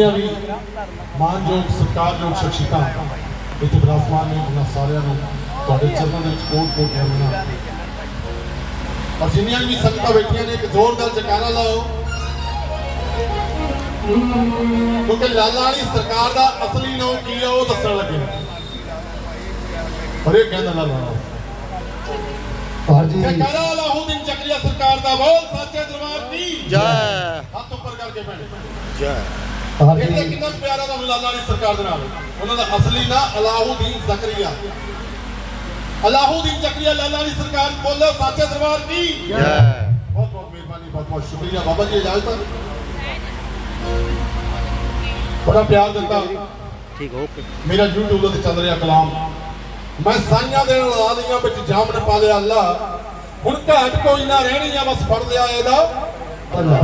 ਜਿੰਨੀਆਂ ਵੀ ਮਾਨਯੋਗ ਸਤਿਕਾਰਯੋਗ ਸ਼ਖਸੀਅਤਾਂ ਇੱਥੇ ਬਰਾਸਮਾਨ ਨੇ ਉਹਨਾਂ ਸਾਰਿਆਂ ਨੂੰ ਤੁਹਾਡੇ ਚਰਨਾਂ ਦੇ ਵਿੱਚ ਕੋਟ ਕੋਟ ਕਰਨਾ ਔਰ ਜਿੰਨੀਆਂ ਵੀ ਸੰਗਤਾਂ ਬੈਠੀਆਂ ਨੇ ਇੱਕ ਜ਼ੋਰਦਾਰ ਜਕਾਰਾ ਲਾਓ। ਕਿਉਂਕਿ ਲਾਲਾ ਵਾਲੀ ਸਰਕਾਰ ਦਾ ਅਸਲੀ ਨਾਮ ਕੀ ਆ ਉਹ ਦੱਸਣ ਲੱਗੇ। ਪਰ ਇਹ ਕਹਿੰਦਾ ਲਾਲਾ ਹਾਜੀ। ਜਕਾਰਾ ਅਲਾਹੁਦੀਨ ਚੱਕਰੀਆ ਸਰਕਾਰ ਦਾ ਬੋਲ ਸੱਚੇ ਦਰਬਾਰ ਦੀ। ਜੈ। ਹੱਥ ਉੱਪਰ ਕਰਕੇ ਭੈਣੇ। ਜੈ। ਇਹਦਾ ਹਾਜੀ ਕਿੰਨਾ ਪਿਆਰਾ ਦਾ ਲਾਲਾ ਵਾਲੀ ਸਰਕਾਰ ਦੇ ਨਾਲ? ਉਹਨਾਂ ਦਾ ਅਸਲੀ ਨਾਂ ਅਲਾਹੁਦੀਨ ਜ਼ਕਰੀਆ। ਅਲਾਹੁਦੀਨ ਜ਼ਕਰੀਆ ਲਾਲਾ ਵਾਲੀ ਸਰਕਾਰ ਬੋਲੋ ਸੱਚੇ ਦਰਬਾਰ ਦੀ ਜੈ। ਬਹੁਤ ਬਹੁਤ ਮਿਹਰਬਾਨੀ ਬਹੁਤ ਬਹੁਤ ਸ਼ੁਕਰੀਆ। ਬਾਬਾ ਜੀ ਇਜਾਜ਼ਤ ਬੜਾ ਪਿਆਰ ਦਿੱਤਾ। ਠੀਕ ਓਕੇ। ਮੇਰਾ YouTube ਤੇ ਚੱਲ ਰਿਹਾ ਕਲਾਮ। ਮੈਂ ਸਾਈਆਂ ਦੇ ਲਾ ਦੀਆਂ ਵਿੱਚ ਜਾਮਨ ਪਾ ਲਿਆ ਅੱਲਾ। ਹੁਣ ਘਾਟ ਕੋਈ ਨਾ ਰਹਿਣੀ ਆ ਬਸ ਫੜ ਲਿਆ ਇਹਦਾ। ਅੱਲਾ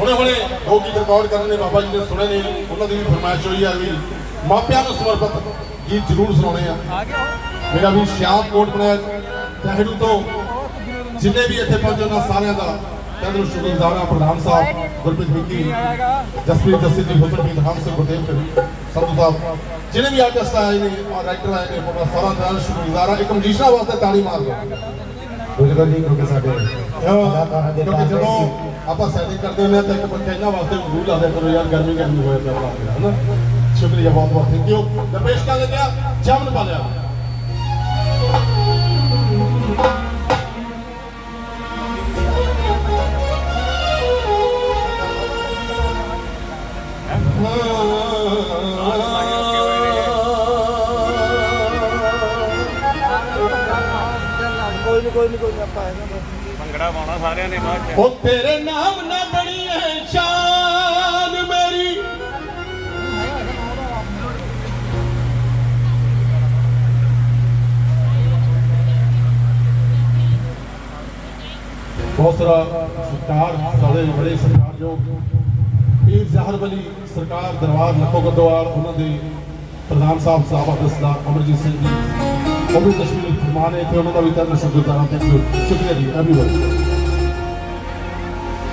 ਹੁਣੇ ਹੁਣੇ ਦੋ ਗੀਤ ਰਿਕਾਰਡ ਕਰਨ ਨੇ ਬਾਬਾ ਜੀ ਨੇ ਸੁਣੇ ਨੇ, ਉਹਨਾਂ ਦੀ ਵੀ ਫਰਮਾਇਸ਼ ਹੋਈ ਆ ਵੀ ਮਾਪਿਆਂ ਨੂੰ ਸਮਰਪਿਤ ਗੀਤ ਜ਼ਰੂਰ ਸੁਣਾਉਣੇ ਆ। ਮੇਰਾ ਵੀ ਸ਼ਿਆਮ ਕੋਟ ਬਣਾਇਆ ਤਹਿੜੂ ਤੋਂ। ਜਿੰਨੇ ਵੀ ਇੱਥੇ ਪਹੁੰਚੇ ਉਹਨਾਂ ਸਾਰਿਆਂ ਦਾ ਤਹਿੜੂ ਸ਼ੁਕਰਗੁਜ਼ਾਰ ਹਾਂ, ਪ੍ਰਧਾਨ ਸਾਹਿਬ, ਗੁਰਪ੍ਰੀਤ ਵਿੱਕੀ ਜਸਪ੍ਰੀਤ ਜੱਸੀ ਜੀ ਹੁਸਨਪ੍ਰੀਤ ਹੰਸ, ਗੁਰਦੇਵ ਸਿੰਘ, ਸੰਧੂ ਸਾਹਿਬ ਜਿਹਨੇ ਵੀ ਆਰਟਿਸਟ ਆਏ ਨੇ ਔਰ ਰਾਈਟਰ ਆਏ ਨੇ, ਉਹਨਾਂ ਸਾਰਿਆਂ ਦਾ ਸ਼ੁਕਰਗੁਜ਼ਾਰ ਹਾਂ। ਇੱਕ ਮਜੀਸ਼ਾ ਵਾਸਤੇ ਤਾੜੀ ਮਾਰ ਲਓ। ਬੁਜ਼ਰਗ ਜੀ ਕਿਉਂਕਿ ਸਾਡੇ ਅਦਾਕਾਰਾਂ ਦੇ ਕਿਉਂਕਿ ਜਦੋਂ ਆਪਾਂ ਸੈਟਿੰਗ ਕਰਦੇ ਹੁੰਦੇ ਹਾਂ ਤਾਂ ਇੱਕ ਬੱਚਾ ਇਹਨਾਂ ਵਾਸਤੇ ਜ਼ਰੂਰ ਲਾ ਦਿਆ ਕਰੋ ਯਾਰ ਗਰਮੀ ਗਰਮੀ ਹੋਇਆ ਪਿਆ ਕੇ ਹਨਾ? ਸ਼ੁਕਰੀਆ ਬਹੁਤ ਬਹੁਤ ਥੈਂਕ ਯੂ ਦਰਪੇਸ਼ ਕਰ ਲੱਗਿਆ ਜਮਨ ਪਾ ਭੰਗੜਾ ਪਾਉਣਾ ਸਾਰਿਆਂ ਨੇ ਬਾਅਦ ਚ। ਉਹ ਤੇਰੇ ਨਾਮ ਨਾ ਬਣੀ ਹੈ ਸ਼ਾਨ ਮੇਰੀ। ਬਹੁਤ ਸਾਰਾ ਸਰਕਾਰ ਸਾਡੇ ਬੜੇ ਸਰਕਾਰਯੋਗ ਪੀਰ ਜ਼ਾਹਰ ਵਲੀ ਸਰਕਾਰ ਦਰਬਾਰ ਨਕੋ ਗਦੋਵਾਲ, ਉਹਨਾਂ ਦੇ ਪ੍ਰਧਾਨ ਸਾਹਿਬ ਸਾਹਿਬ ਦਸਦਾਰ ਅਮਰਜੀਤ ਸਿੰਘ ਜੀ, ਉਹ ਵੀ ਤਸ਼ਮੀਲ ਫਰਮਾਨ ਉਹਨਾਂ ਦਾ ਵੀ ਤਨ ਸ਼ੁਕਰਗੁਜ਼ਾਰ ਹਾਂ ਥੈਂਕ ਯੂ ਸ਼ੁਕਰੀਆ ਜੀ ਐਵਰੀਵਨ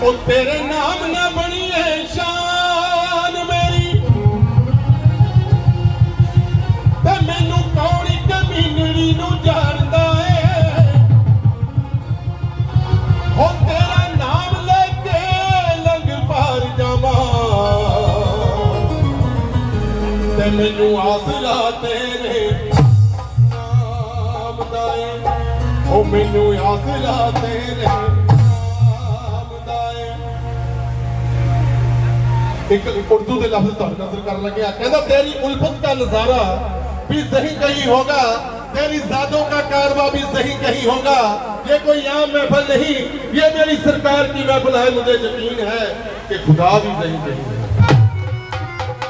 ਉਹ ਤੇਰੇ ਨਾਮ ਨਾ ਬਣੀ ਸ਼ਾਨ ਮੇਰੀ। ਤੇ ਮੈਨੂੰ ਕੌਣ ਇੱਕ ਨੂੰ ਜਾਣਦਾ ਏ? ਹੋ ਤੇਰਾ ਨਾਮ ਲੈ ਕੇ ਲੰਗ ਪਾਰ ਜਾਵਾਂ। ਤੇ ਮੈਨੂੰ ਮੈਨੂੰ ਆਸਰਾ ਤੇਰੇ ਨਾਮ ਦਾ ਏ ਇੱਕ ਉਰਦੂ ਦੇ ਲਫ਼ਜ਼ ਤੁਹਾਨੂੰ ਨਜ਼ਰ ਕਰਨ ਲੱਗਿਆ ਕਹਿੰਦਾ ਤੇਰੀ ਉਲਫਤ का नजारा भी सही कहीं होगा तेरी जादों का कारवा भी सही कहीं होगा ये कोई आम महफल नहीं ये मेरी सरकार की महफल है मुझे यकीन है कि खुदा भी सही कहीं होगा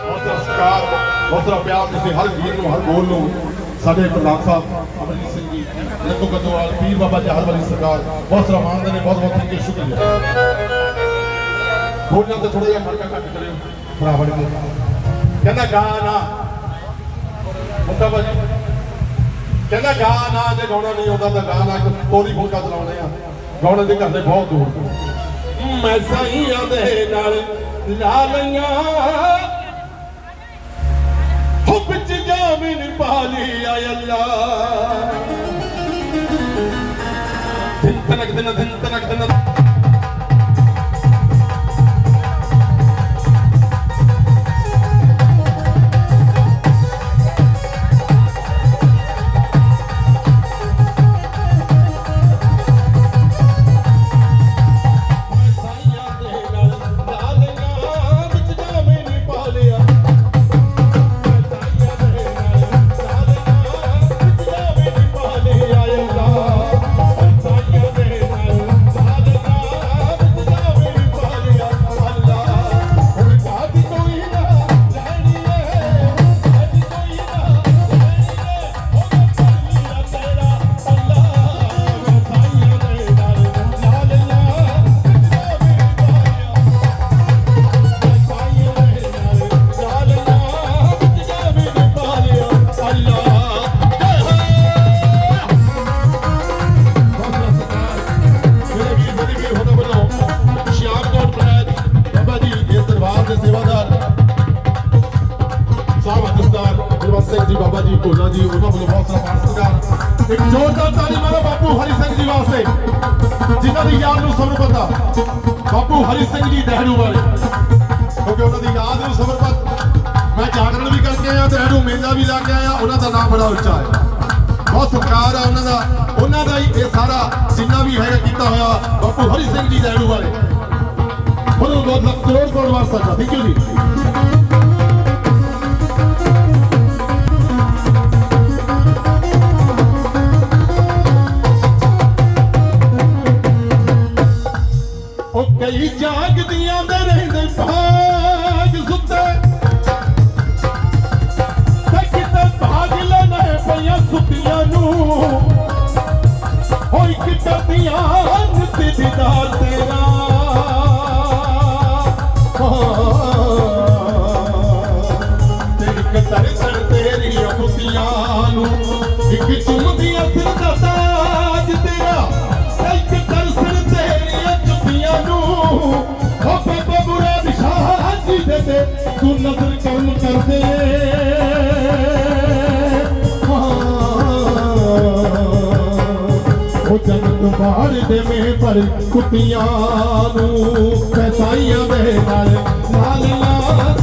ਬਹੁਤ ਸਾਰਾ ਸਤਿਕਾਰ ਬਹੁਤ ਸਾਰਾ ਪਿਆਰ ਤੁਸੀਂ ਹਰ ਵੀਰ ਨੂੰ ਹਰ ਗੋਲ ਨੂੰ ਸਾਡੇ ਪ੍ਰਧਾਨ ਸਾਹਿਬ ਅਮਰਜੀਤ ਸਿੰਘ ਜੀ ਲੱਖੋ ਕਦੋਵਾਲ ਪੀਰ ਬਾਬਾ ਜਹਾਲ ਵਾਲੀ ਸਰਕਾਰ, ਬਹੁਤ ਸਾਰਾ ਨੇ ਬਹੁਤ ਬਹੁਤ ਥੈਂਕ ਯੂ ਸ਼ੁਕਰੀਆ। ਬੋਲਣ ਤੇ ਥੋੜਾ ਜਿਹਾ ਫ਼ਰਕ ਘੱਟ ਕਰਿਓ। ਭਰਾ ਬਣ ਕਹਿੰਦਾ ਗਾ ਨਾ। ਬਾਜੀ ਕਹਿੰਦਾ ਗਾ ਨਾ, ਜੇ ਗਾਉਣਾ ਨਹੀਂ ਆਉਂਦਾ ਤਾਂ ਗਾ ਨਾ, ਇੱਕ ਕੋਰੀ ਫੁਲਕਾ ਚਲਾਉਣੇ ਆ। ਗਾਉਣੇ ਦੇ ਘਰ ਦੇ ਬਹੁਤ ਦੂਰ ਮੈਂ ਸਾਈਆਂ ਦੇ ਨਾਲ ਲਾ ਲਈਆਂ ਵਿੱਚ ਚ ਜਾਮਿਨ ਪਾਲੀ ਆਇ ਅੱਲਾ। ਦਿਨ ਤਨਕ ਦਿਨ ਦਿਨ ਤਨਕ ਦਿਨ। ਸਤਿਕਾਰ ਇੱਕ ਮਾਰੋ ਬਾਪੂ ਹਰੀ ਸਿੰਘ ਜੀ ਵਾਸਤੇ, ਜਿਨ੍ਹਾਂ ਦੀ ਯਾਦ ਨੂੰ ਸਭ ਨੂੰ ਪਤਾ, ਬਾਪੂ ਹਰੀ ਸਿੰਘ ਜੀ ਦਹਿੜੂ ਵਾਲੇ ਕਿਉਂਕਿ ਉਹਨਾਂ ਦੀ ਯਾਦ ਨੂੰ ਸਮਰਪਿਤ ਮੈਂ ਜਾਗਰਣ ਵੀ ਕਰਕੇ ਆਇਆ ਤੇ ਇਹਨੂੰ ਮੇਲਾ ਵੀ ਲਾ ਕੇ ਆਇਆ, ਉਹਨਾਂ ਦਾ ਨਾਮ ਬੜਾ ਉੱਚਾ ਹੈ। ਬਹੁਤ ਸਤਿਕਾਰ ਆ ਉਹਨਾਂ ਦਾ। ਉਹਨਾਂ ਦਾ ਹੀ ਇਹ ਸਾਰਾ ਜਿੰਨਾ ਵੀ ਹੈਗਾ ਕੀਤਾ ਹੋਇਆ ਬਾਪੂ ਹਰੀ ਸਿੰਘ ਜੀ ਦਹਿੜੂ ਵਾਲੇ ਉਹਨਾਂ ਨੂੰ ਬਹੁਤ ਲੱਖ ਕਰੋੜ ਕਰੋੜ ਵਾਸਤਾ ਥੈਂਕ ਯੂ ਜੀ? ਦੀਦਾਰ ਤੇਰਾ। ਤੇਰੀ ਕਤਰ ਸੜ ਤੇਰੀ ਖੁਸ਼ੀਆਂ ਨੂੰ ਇੱਕ ਚੁੰਮਦੀ ਅਸਰ ਦਾ ਤਾਜ ਤੇਰਾ। ਇੱਕ ਤਰਸਣ ਤੇਰੀਆਂ ਚੁੱਪੀਆਂ ਨੂੰ ਹੋ ਬਾਬਾ ਬੁਰਾ ਦਿਸ਼ਾ ਜੀ ਦੇ ਤੂੰ ਨਜ਼ਰ ਕਰਮ ਕਰਦੇ। ਉਹ ਬਾਹਰ ਦੇ ਮੇ ਪਰ ਕੁੱਤੀਆਂ ਨੂੰ ਪੈਸਾਈਆਂ ਦੇ ਨਾਲ। ਨਾਲ ਨਾਲ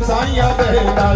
ਜਾਵੇ ਦੇ ਨਾਲ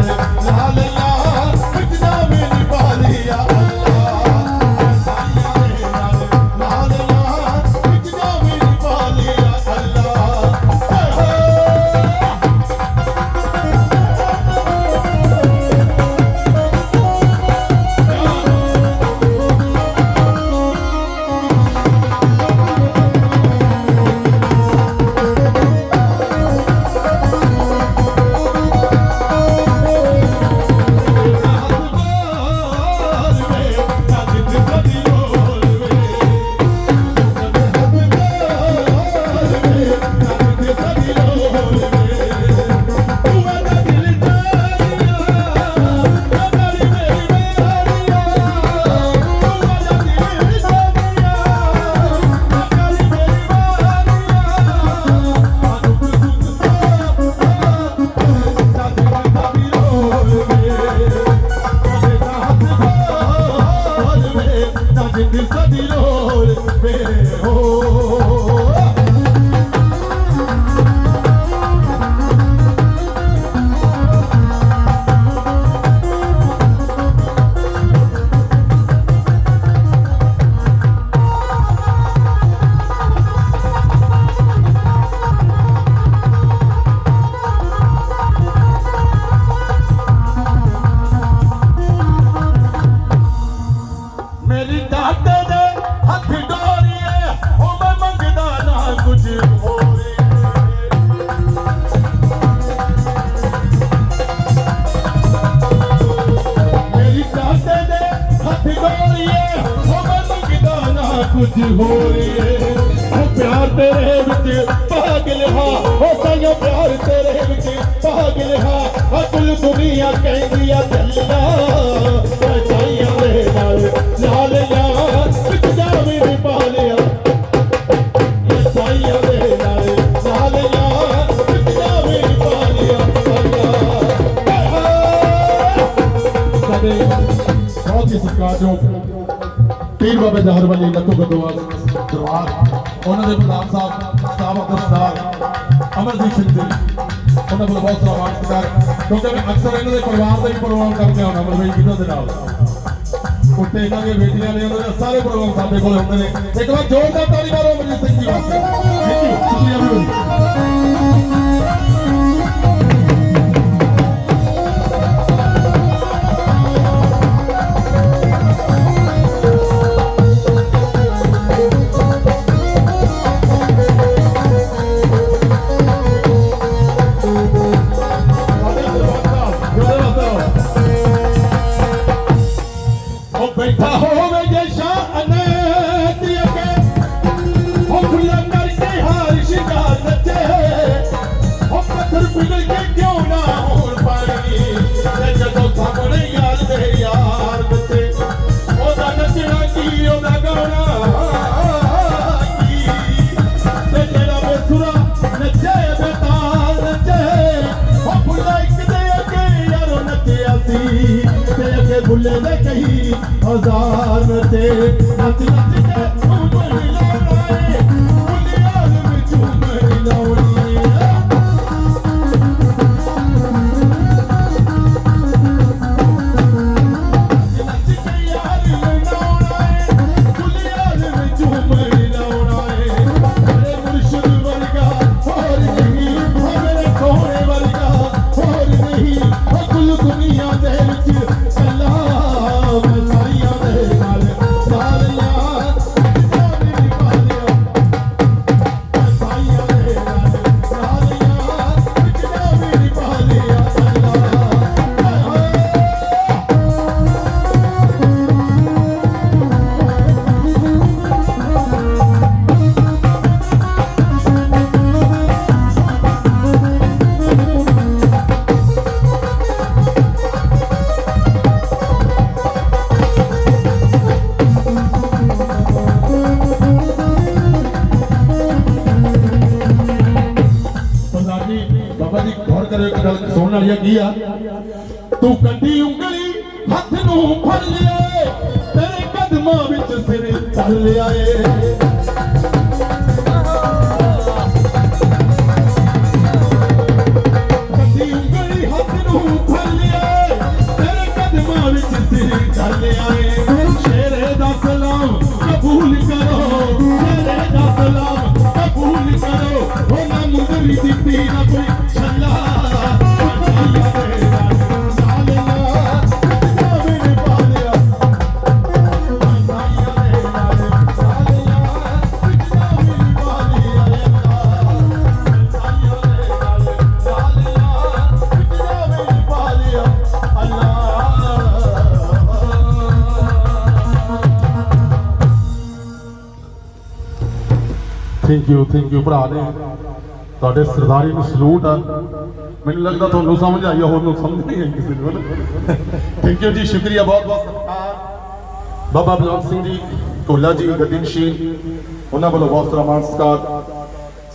ਕੁਝ ਹੋਰੇ ਉਹ ਪਿਆਰ ਤੇਰੇ ਵਿੱਚ ਪਾਗਲ ਹਾਂ ਉਹ ਸਾਈਆਂ ਪਿਆਰ ਤੇਰੇ ਵਿੱਚ ਪਾਗਲ ਹਾਂ ਆ ਕੁੱਲ ਦੁਨੀਆ ਕਹਿੰਦੀ ਆ ਚੱਲਣਾ ਓਏ ਸਾਈਆਂ ਦੇ ਨਾਲ ਨਾਲ ਯਾਰ ਵਿੱਚ ਜਾਵੇਂ ਵੀ ਪਾ ਲਿਆ। ਇਹ ਸਾਈਆਂ ਦੇ ਨਾਲ ਨਾਲ ਯਾਰ ਵਿੱਚ ਜਾਵੇਂ ਵੀ ਪਾ ਲਿਆ। ਸਾਡੇ ਬਹੁਤ ਹੀ ਸਤਿਕਾਰਯੋਗ ਪੀਰ ਬਾਬੇ ਜਹਰ ਵਾਲੀ ਲੱਖੋ ਗਦੋਵਾਲ ਦਰਬਾਰ ਉਹਨਾਂ ਦੇ ਪ੍ਰਧਾਨ ਸਾਹਿਬ ਸਾਹਿਬ ਅਬਦੁਲ ਅਮਰਜੀਤ ਸਿੰਘ ਜੀ, ਉਹਨਾਂ ਵੱਲੋਂ ਬਹੁਤ ਸਵਾਗਤ ਸਤਿਕਾਰ ਕਿਉਂਕਿ ਮੈਂ ਅਕਸਰ ਇਹਨਾਂ ਦੇ ਪਰਿਵਾਰ ਦਾ ਹੀ ਪ੍ਰੋਗਰਾਮ ਕਰਦੇ ਹਾਂ ਅਮਰ ਭਾਈ ਦੇ ਨਾਲ। ਉੱਤੇ ਇਹਨਾਂ ਦੇ ਬੇਟੀਆਂ ਨੇ, ਉਹਨਾਂ ਦੇ ਸਾਰੇ ਪ੍ਰੋਗਰਾਮ ਸਾਡੇ ਕੋਲ ਹੁੰਦੇ ਨੇ। ਇੱਕ ਵਾਰ ਜ਼ੋਰਦਾਰ ਤਾਲੀ ਅਮਰਜੀਤ ਸਿੰਘ ਜੀ ਵਾਸਤੇ। ਥੈਂਕ ਯੂ ਸ਼ੁਕਰੀਆ हज़ार ते हज़रत ਚੱਲ ਲਿਆ ਥੈਂਕ ਯੂ ਥੈਂਕ ਯੂ ਭਰਾ ਨੇ। ਤੁਹਾਡੇ ਸਰਦਾਰੀ ਨੂੰ ਸਲੂਟ ਆ। ਮੈਨੂੰ ਲੱਗਦਾ ਤੁਹਾਨੂੰ ਸਮਝ ਆਈ ਹੋਰ ਨੂੰ ਸਮਝ ਨਹੀਂ ਆਈ ਕਿਸੇ ਨੂੰ। ਥੈਂਕ ਯੂ ਜੀ, ਸ਼ੁਕਰੀਆ, ਬਹੁਤ ਬਹੁਤ ਸਤਿਕਾਰ ਬਾਬਾ ਬਲਵੰਤ ਸਿੰਘ ਜੀ ਕੋਲਾ ਜੀ ਗੱਦੀਨਸ਼ੀ ਉਹਨਾਂ ਵੱਲੋਂ ਬਹੁਤ ਸਾਰਾ ਮਾਣ ਸਤਿਕਾਰ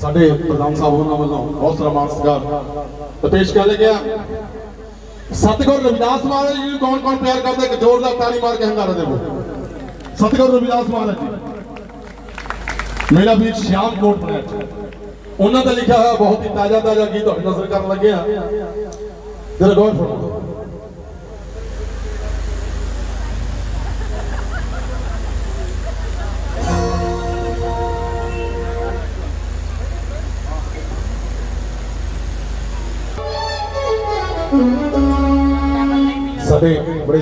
ਸਾਡੇ ਪ੍ਰਧਾਨ ਸਾਹਿਬ ਉਹਨਾਂ ਵੱਲੋਂ ਬਹੁਤ ਸਾਰਾ ਮਾਣ ਸਤਿਕਾਰ ਤੇ ਪੇਸ਼ ਕਰ ਲਿਆ ਗਿਆ ਸਤਿਗੁਰ ਰਵਿਦਾਸ ਮਹਾਰਾਜ ਜੀ ਨੂੰ ਕੌਣ ਕੌਣ ਪਿਆਰ ਕਰਦਾ ਇੱਕ ਜ਼ੋਰਦਾਰ ਤਾੜੀ ਮਾਰ ਕੇ ਹੰਗਾਰਾ ਦੇਵੋ ਸਤਿਗੁਰ ਰਵਿਦਾਸ ਮਹਾਰਾਜ ਜੀ। ਮੇਰਾ ਵੀਰ ਸ਼ਿਆਮ ਕੋਟ ਬਣਾ ਉਹਨਾਂ ਦਾ ਲਿਖਿਆ ਹੋਇਆ ਬਹੁਤ ਹੀ ਤਾਜ਼ਾ ਤਾਜ਼ਾ ਗੀਤ ਤੁਹਾਡੀ ਨਜ਼ਰ ਕਰਨ ਲੱਗੇ ਆ। ਜਰਾ ਗੌਰ ਫਰਮਾਓ ਸਾਡੇ ਬੜੇ